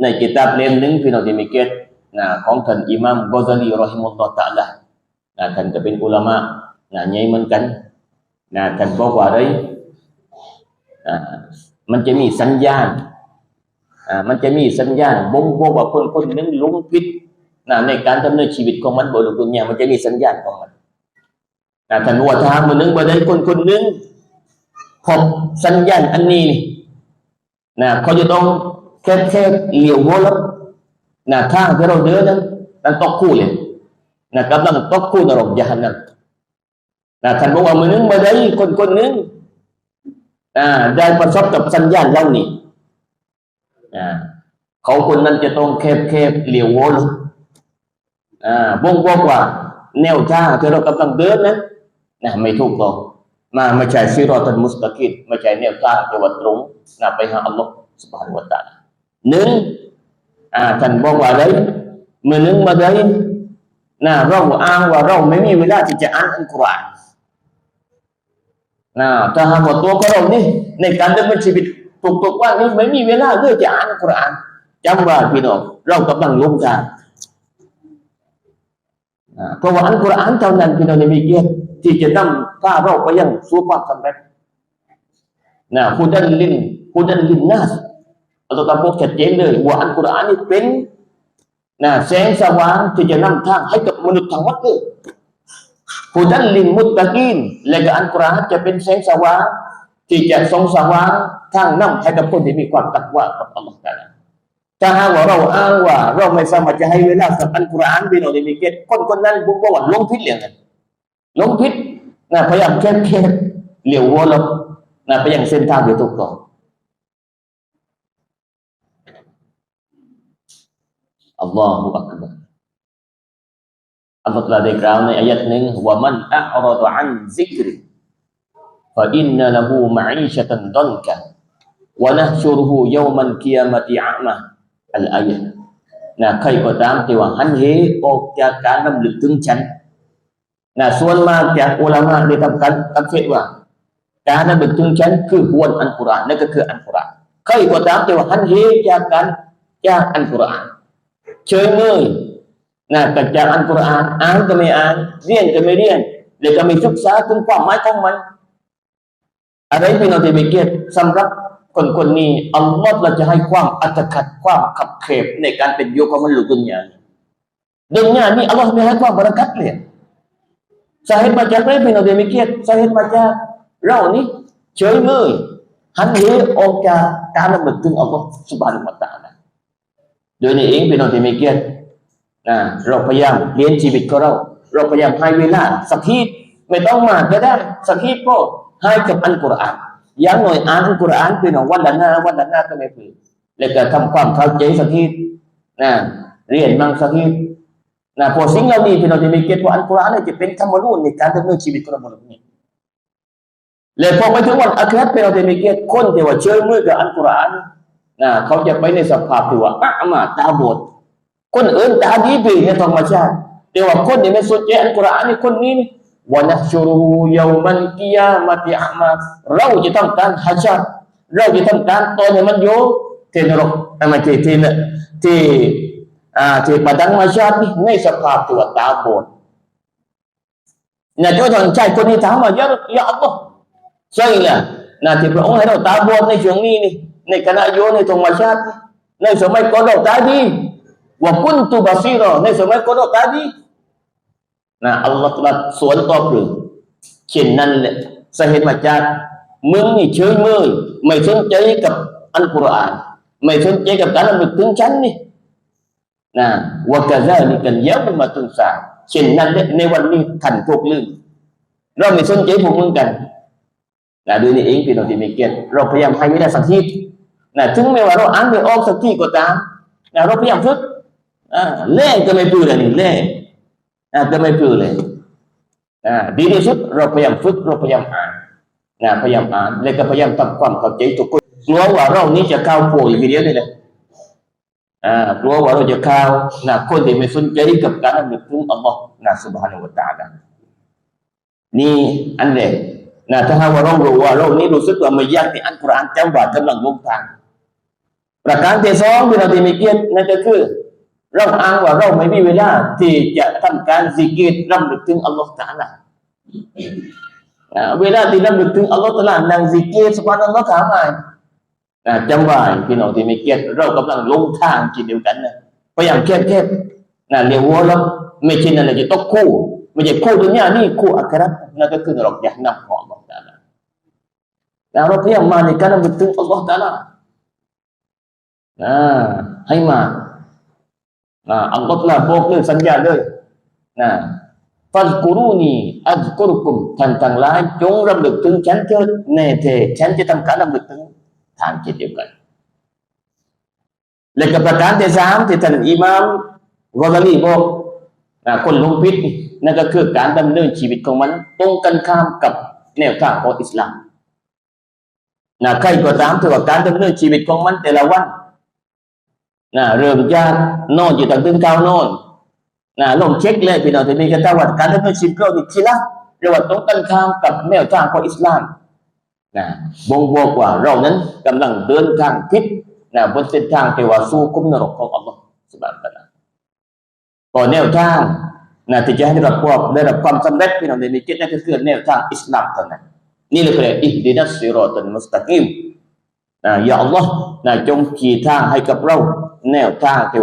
ในกิตาบเล่มหนึ่งพี่น้องที่มีเกียรตินะของท่านอิหมัมกอซาลีรอฮิมุลลอฮ์ตะลานะท่านก็เป็นอุลามะนะใหญ่เหมือนกันนะท่านบอกว่าอะไรอ่ามันจะมีสัญญาณอ่ามันจะมีสัญญาณบ่งบอกว่าคนคนนึงหลงผิดนะในการดำเนินชีวิตของมันบนโลกดุนยามันจะมีสัญญาณของมันนะท่านว่าทางมือหนึงบ่ได้คนคนนึงพบสัญญาณอันนี้นะเขาจะต้อง แค่แค่เลี้ยวหัวแล้วนะทางที่เราเดินนั้นนั้นตกคู่เลยนะกำลังตกคู่นรกยานนั้นนะท่านบอกว่ามือหนึงบ่ได้คนคนหนึงอ่าได้ประสบกับสัญญาณเหล่านี้อ่าเขาคนนั้นจะต้องแคบแคบเหลียวหัวลอ่าบ่งบอกว่า แนวทางที่เรากำลังเดินนั้นนะไม่ถูกต้องมาไม่ใช่ซิรอตันมุสตะกิดไม่ใช่แนวทางที่ว่าตรงนะไปหาอัลลอฮ์สุบฮานะฮูวะตาลา หนึ่งอ่าท่านบอกว่าอะไรมือหนึ่งมาได้นะเราอ้างว่าเราไม่มีเวลาที่จะอ่านอัลกุรอานนะถ้าหากว่าตัวของเรานี่ในการดำเนินชีวิตถูกๆว่านี่ไม่มีเวลาเลยจะอ่านอัลกุรอานจำว่าพี่น้องเรากำลังลงทางอ่าเพราะว่าอัลกุรอานเท่านั้นพี่น้องมีเกียรติที่จะนำพาเราไปยังสู่ความสำเร็จนะฮุดันลินฮุดันลินนัส อัลลอฮฺตรัสบอกชัดเจนเลยว่าอัลกุรอานนี่เป็นนะแสงสว่างที่จะนำทางให้กับมนุษย์ทั้งหมดเลยฮุดันลินมุตตะกีนและก็อัลกุรอานจะเป็นแสงสว่างที่จะส่องสว่างทางนำให้กับคนที่มีความตักว่ากับอัลลอฮฺตะอาลาถ้าหากว่าเราอ้างว่าเราไม่สามารถจะให้เวลากับอัลกุรอานพี่น้องที่มีเกตคนคนนั้นผมบอกว่าลงผิดเลยนะหลงผิดนะพยายามแค่แค่เหลียวหัวลงนะไปยังเส้นทางที่ถูกต้อง อัลลอฮฺอักบัรอัลลอฮฺตรัสได้กล่าวในอายะหนึ่งว่ามันอัครดอันซิกริฟะอินนละหูมะอีชะตันดันกะวะนะชุรุหูยามันกิยา มะติอะมะอัลยนะใครก็ตามที่ว่าหันเหออกจากอันกุรอานนั่านก็ตามที่ว่านเหจากการจากอันเฉยนะกับจากอัลกุรอานอ่านก็ไม่อ่านเรียนก็ไม่เรียนแล้วก็ไม่ศึกษาถึงความหมายของมัน อะไรเป็นเอาที่ไม่เกียรติสำหรับคนคนนี้อัลลอฮ์เราจะให้ความอัตคัดความขับเขบในการเป็นโยกของมันุษย์ดุนยาดุนยานี้อัลลอฮ์ไม่ให้ความบรารักัตเลยสาเหตุมาจากอะไรเป็นเอาเดมิเกียรสาเหตุมาจากเรานี้เฉยเมยหันเหออกจากการระลึกถึงอัลลอฮ์สุบานะฮูวะตาลา โดยนี้เองเป็นเอาเดมิเกียรนะเราพยายามเลี้ยงชีวิตของเรา เราพยายามให้เวลาสักทีไม่ต้องมากก็ได้สักทีก็ให้กับอัลกุรอานอย่างหน่อยอ่านอัลกุรอานพี่น้องวันละหน้าวันละหน้าก็ไม่ผิดแล้วก็ทำความเข้าใจสักทีนะเรียนมั่งสักทีนะพอสิ่งเหล่านี้พี่น้องจะมีเกณฑ์ว่าอัลกุรอานเนี่ยจะเป็นธรรมนูญในการดำเนินชีวิตของเราบนโลกนี้แล้วพอไปถึงวันอาคราพี่น้องจะมีเกณฑ์คนที่ว่าเชื่อมือกับอัลกุรอาน นะเขาจะไปในสภาพที่ว่าอะมาตาบอดคนอื่นตาดีดีในธรรมชาติแต่ว่าคนที่ไม่สนใจอัลกุรอานนี่คนนี้นี่วะนะชุรุยามันกิยามะติอะมาเราจะทำการฮัจญ์เราจะทำการตอนให้มันอยู่ที่นรกไม่ที่ที่ที่อ่าที่ปัดังมาชาตินี่ในสภาพตัวตาบอดนะเจ้าทางใจคนนี้ถามว่ายายาอัลลอฮ์ใช่แหละนะที่พระองค์ให้เราตาบอดในช่วงนี้นี่ ในขณะอยู่ในธรรมชาติ ในสมัยก่อนเราตาดีว่ากุนตุบาซีรอในสมัยก่อนเราตาดีนะอัลลอฮฺตรัสสวนตอบหรือเช่นนั้นแหละสาเหตุมาจากมึงนี่เฉยเมยไม่สนใจกับอัลกุรอานไม่สนใจกับการระลึกถึงฉันนี่นะวกาซาลิกันยาวมาตุนสาเช่นนั้นแหละในวันนี้ท่านพวกลืมเราไม่สนใจพวกมึงกันนะดูนี่เองพี่น้องที่มีเกียรติเราพยายามให้ไม่ได้สักที นะถึงแม้ว่าเราอ่านไม่ออกสักทีก็ตามนะเราพยายามฝึกอ่าเล่ก็ไม่ปืนอะไรนี่เล่นะจะไม่คือเลยนะดีที่สุดเราพยายามฝึกเราพยายามอ่านนะพยายามอ่านแล้วก็พยายามทำความเข้าใจทุกคนกลัวว่าเรานี้จะเข้าป่วยอย่างเดียวเลยนะอ่ากลัวว่าเราจะเข้านะคนที่ไม่สนใจกับการนึกถึงอัลลอฮ์นะสุบฮานาอูตาลานี่อันแรกนะถ้าหากว่าเรารู้ว่าเรานี้รู้สึกว่าไม่ยากในอันกุรอานจำว่กำลังลงทาง ประการที่สองที่เราที่มีเกียรตินั่นก็คือ เราอ้างว่าเราไม่มีเวลาที่จะทำการซิกเกตรำลึกถึงอัลลอฮฺตาลาอ่าเวลาที่รำลึกถึงอัลลอฮฺตะอาลานั่งซิกเกตสุบฮานัลลอฮฺถามมาอ่าจำไว้พี่น้องที่มีเกียรติเรากำลังลงทางจิตเดียวกันนะพยายามแคบแคบๆนะเรียกว่าเราไม่ใช่นั่นแหละจะต้องคู่ไม่ใช่คู่ดุนยานี่คู่อัครานั่นก็คือนรกยะนำของอัลลอฮฺตาลาแล้วเราพยายามมาในการรำลึกถึงอัลลอฮฺตาลอ่า ให้มาอ่าอัลลอฮฺละบอกเลยสัญญาเลยนะฟัลกุรูนีอัลกุรุกุมท่านทั้งหลายจงรำลึกถึงฉันเถิดแน่เถิดฉันจะทำการรำลึกถึงทางจิตเดียวกันและกับประการที่สามที่ท่านอิหมามกอซาลีบอกนะคนลงพิษนั่นก็คือการดำเนินชีวิตของมัน ตรงกันข้ามกับแนวทางของอิสลามนะใครก็ตามที่ว่าการดำเนินชีวิตของมันแต่ละวัน นะเริ่มจากนอนอยู่ตั้งแต่เช้านอนนะลองเช็คเลยพี่น้องที่มีกันว่าการดำเนินชีวิตเราอีกทีละเรียกว่าตรงกันข้ามกับแนวทางของอิสลามนะบ่งบอกว่าเรานั้นกำลังเดินทางผิดนะบนเส้นทางที่ว่าสู่คุมนรกของอัลลอฮฺสุบานตะลาก็แนวทางนะที่จะให้ได้รับความได้รับความสำเร็จพี่น้องที่มีกิจนั่นก็คือแนวทางอิสลามเท่านั้นนี่เลยคืออิฮดินัสซิรอตัลมุสตะกีมนะอย่าอัลลอฮ์นะจงขี่ทางให้กับเรา แนวทางที่